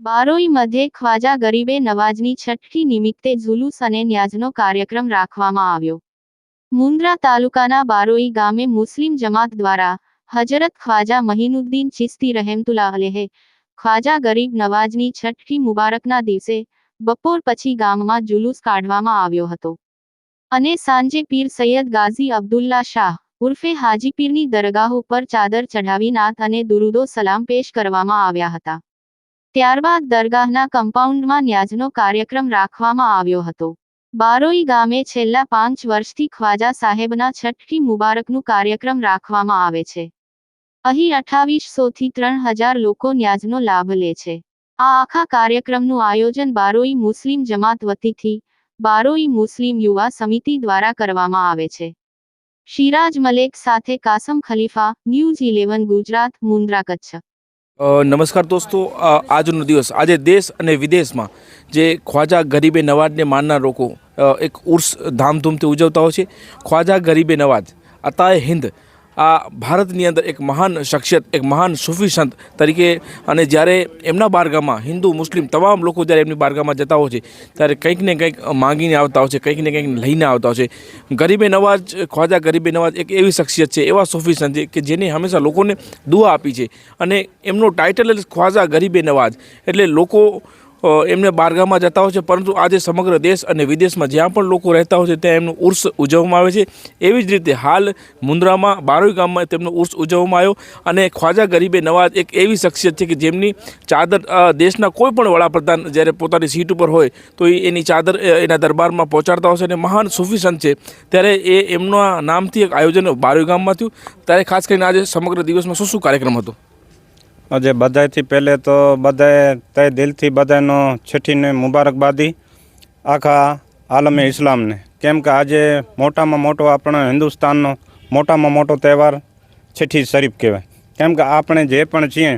બારોઈ મધ્યે ખ્વાજા ગરીબે નવાજની છઠ્ઠી નિમિત્તે જુલુસ અને ન્યાજનો કાર્યક્રમ રાખવામાં આવ્યો. મુન્દ્રા તાલુકાના બારોઈ ગામે મુસ્લિમ જમાત દ્વારા હજરત ખ્વાજા મહીનુદ્દીન ચિસ્તી રહેમતુલ્લાહ અલેહે ખ્વાજા ગરીબ નવાજની છઠ્ઠી મુબારકના દિવસે બપોર પછી ગામમાં જુલુસ કાઢવામાં આવ્યો હતો. અને સાંજે પીર સૈયદ ગાઝી અબ્દુલ્લા શાહ ઉર્ફે હાજીપીરની દરગાહ ઉપર ચાદર ચઢાવી નાથ અને દુરુદો સલામ પેશ કરવામાં આવ્યા હતા. ત્યારબાદ દરગાહના કમ્પાઉન્ડમાં ન્યાજનો કાર્યક્રમ રાખવામાં આવ્યો હતો. બારોઈ ગામે છેલ્લા પાંચ વર્ષથી ખ્વાજા સાહેબના છઠ્ઠી મુબારકનું કાર્યક્રમ રાખવામાં આવે છે. અહીં અઠાવીસોથી ત્રણ હજાર લોકો ન્યાજનો લાભ લે છે. આ આખા કાર્યક્રમનું આયોજન બારોઈ મુસ્લિમ જમાત વતીથી બારોઈ મુસ્લિમ યુવા સમિતિ દ્વારા કરવામાં આવે છે. શિરાજ મલેક સાથે કાસમ ખલીફા, ન્યૂઝ ઇલેવન, ગુજરાત, મુન્દ્રા કચ્છ. નમસ્કાર દોસ્તો આજનો દિવસ, આજે દેશ અને વિદેશમાં જે ખ્વાજા ગરીબે નવાજને માનનાર લોકો એક ઉર્સ ધામધૂમથી ઉજવતા હોય છે. ખ્વાજા ગરીબે નવાજ અતાએ હિન્દ આ ભારતની અંદર એક મહાન શખ્સિયત, એક મહાન સૂફી સંત તરીકે અને જ્યારે એમના બારગામાં હિન્દુ, મુસ્લિમ તમામ લોકો જ્યારે એમની બારગામાં જતા હોય છે, ત્યારે કંઈક ને કંઈક માંગીને આવતા હોય છે, કંઈક ને કંઈક લઈને આવતા હોય છે. ગરીબે નવાજ, ખ્વાજા ગરીબે નવાજ એક એવી શખ્સિયત છે, એવા સૂફી સંત છે કે જેને હંમેશા લોકોને દુઆ આપી છે. અને એમનો ટાઇટલ જ ખ્વાજા ગરીબે નવાજ. એટલે લોકો એમને બારગામાં જતા હોય છે, પરંતુ આજે સમગ્ર દેશ અને વિદેશમાં જ્યાં પણ લોકો રહેતા હોય છે, ત્યાં એમનું ઉર્સ ઉજવવામાં આવે છે. એવી જ રીતે હાલ મુન્દ્રામાં બારોઈ ગામમાં તેમનો ઉર્સ ઉજવવામાં આવ્યો અને ખ્વાજા ગરીબે નવાજ એક એવી શખ્સિયત છે કે જેમની ચાદર દેશના કોઈ પણ વડાપ્રધાન જ્યારે પોતાની સીટ ઉપર હોય, તો એ એની ચાદર એના દરબારમાં પહોંચાડતા હોય છે અને મહાન સૂફી સંત છે. ત્યારે એ એમના નામથી એક આયોજન બારોઈ ગામમાં થયું. ત્યારે ખાસ કરીને આજે સમગ્ર દિવસમાં શું શું કાર્યક્રમ હતો? આજે બધાયથી પહેલે તો બધાએ તય દિલથી બધાનો છઠ્ઠીને મુબારકબાદી આખા આલમે ઇસ્લામને. કેમ કે આજે મોટામાં મોટો આપણો હિન્દુસ્તાનનો મોટામાં મોટો તહેવાર છઠ્ઠી શરીફ કહેવાય. કેમ કે આપણે જે પણ છીએ,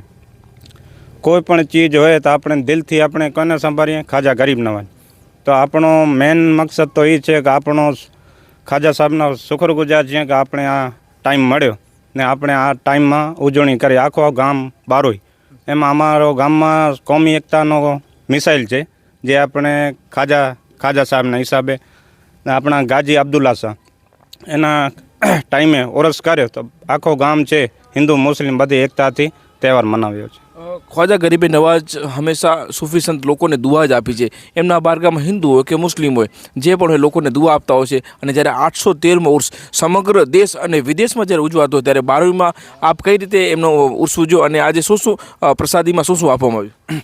કોઈ પણ ચીજ હોય તો આપણે દિલથી આપણે કોને સંભાળીએ? ખાજા ગરીબ નવાજ તો આપણો મેન મકસદ તો એ છે કે આપણો ખાજા સાહેબનો શુક્રગુજાર છીએ કે આપણે આ ટાઈમ મળ્યો. ને આપણે આ ટાઈમમાં ઉજવણી કરી. આખો ગામ બારોઈ. એમાં અમારો ગામમાં કોમી એકતાનો મિસાઇલ છે, જે આપણે ખાજા ખાજા સાહેબના હિસાબે ને આપણા ગાજી અબ્દુલ્લા શાહ. એના ટાઈમે ઓરસ કર્યો. તો આખો ગામ છે હિન્દુ, મુસ્લિમ બધી એકતાથી તહેવાર મનાવ્યો છે. ખ્વાજા ગરીબે નવાજ હંમેશા સૂફી સંત લોકોને દુઆ જ આપી છે. એમના બારગામાં હિન્દુ હોય કે મુસ્લિમ હોય જે પણ હોય લોકોને દુઆ આપતા હોય છે. અને જ્યારે આઠસો તેરમો ઉર્સ સમગ્ર દેશ અને વિદેશમાં જ્યારે ઉજવાતો હોય ત્યારે બારવીમાં આપ કઈ રીતે એમનો ઉર્સ ઉજવ્યો અને આજે શું શું પ્રસાદીમાં શું શું આપવામાં આવ્યું?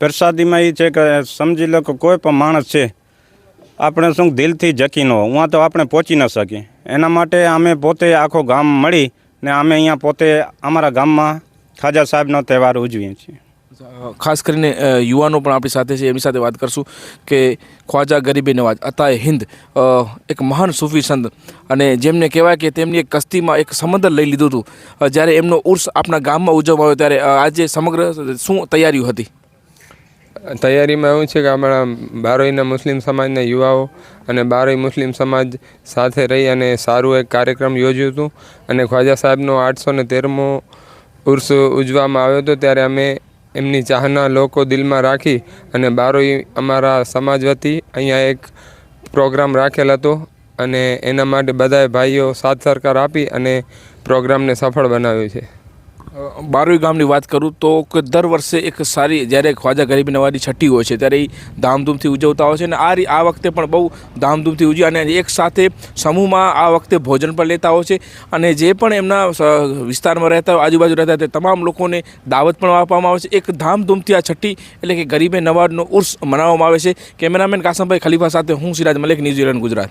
પ્રસાદીમાં એ છે કે સમજી લો કે કોઈ પણ માણસ છે આપણે શું દિલથી જકી ન હોય તો આપણે પહોંચી ન શકીએ. એના માટે અમે પોતે આખો ગામ મળી ને અમે અહીંયા પોતે અમારા ગામમાં ખાજા સાહેબનો તહેવાર ઉજવીએ છીએ. ખાસ કરીને યુવાનો પણ આપણી સાથે છે એમની સાથે વાત કરશું કે ખ્વાજા ગરીબી નવાજ અતાએ હિન્દ એક મહાન સૂફી સંત અને જેમને કહેવાય કે તેમની એક કસ્તીમાં એક સમંદર લઈ લીધું હતું. જ્યારે એમનો ઉર્સ આપણા ગામમાં ઉજવવામાં આવ્યો ત્યારે આજે સમગ્ર શું તૈયારીઓ હતી? તૈયારીમાં એવું છે કે આપણા બારોઈના મુસ્લિમ સમાજના યુવાઓ અને બારોઈ મુસ્લિમ સમાજ સાથે રહી અને સારું એક કાર્યક્રમ યોજ્યું હતું અને ખ્વાજા સાહેબનો આઠસો ને તેરમો ઉર્સ ઉજવવામાં આવ્યો હતો, ત્યારે અમે એમની ચાહના લોકો દિલમાં રાખી અને બારોઈ અમારા સમાજ વતી અહીંયા એક પ્રોગ્રામ રાખેલ હતો અને એના માટે બધાએ ભાઈઓ સાથ સરકાર આપી અને પ્રોગ્રામને સફળ બનાવ્યું છે. બારોઈ ગામની વાત કરું તો કે દર વર્ષે એક સારી, જ્યારે ખ્વાજા ગરીબી નવારી છઠ્ઠી હોય છે, ત્યારે એ ધામધૂમથી ઉજવતા હોય છે અને આ આ વખતે પણ બહુ ધામધૂમથી ઉજવી અને એક સાથે સમૂહમાં આ વખતે ભોજન પણ લેતા હોય છે અને જે પણ એમના વિસ્તારમાં રહેતા હોય, આજુબાજુ રહેતા તે તમામ લોકોને દાવત પણ આપવામાં આવે છે. એક ધામધૂમથી આ છઠ્ઠી એટલે કે ગરીબે નવાજનો ઉર્સ મનાવવામાં આવે છે. કેમેરામેન કાસમભાઈ ખલીફા સાથે હું Siraj Malik New Zealand Gujarat.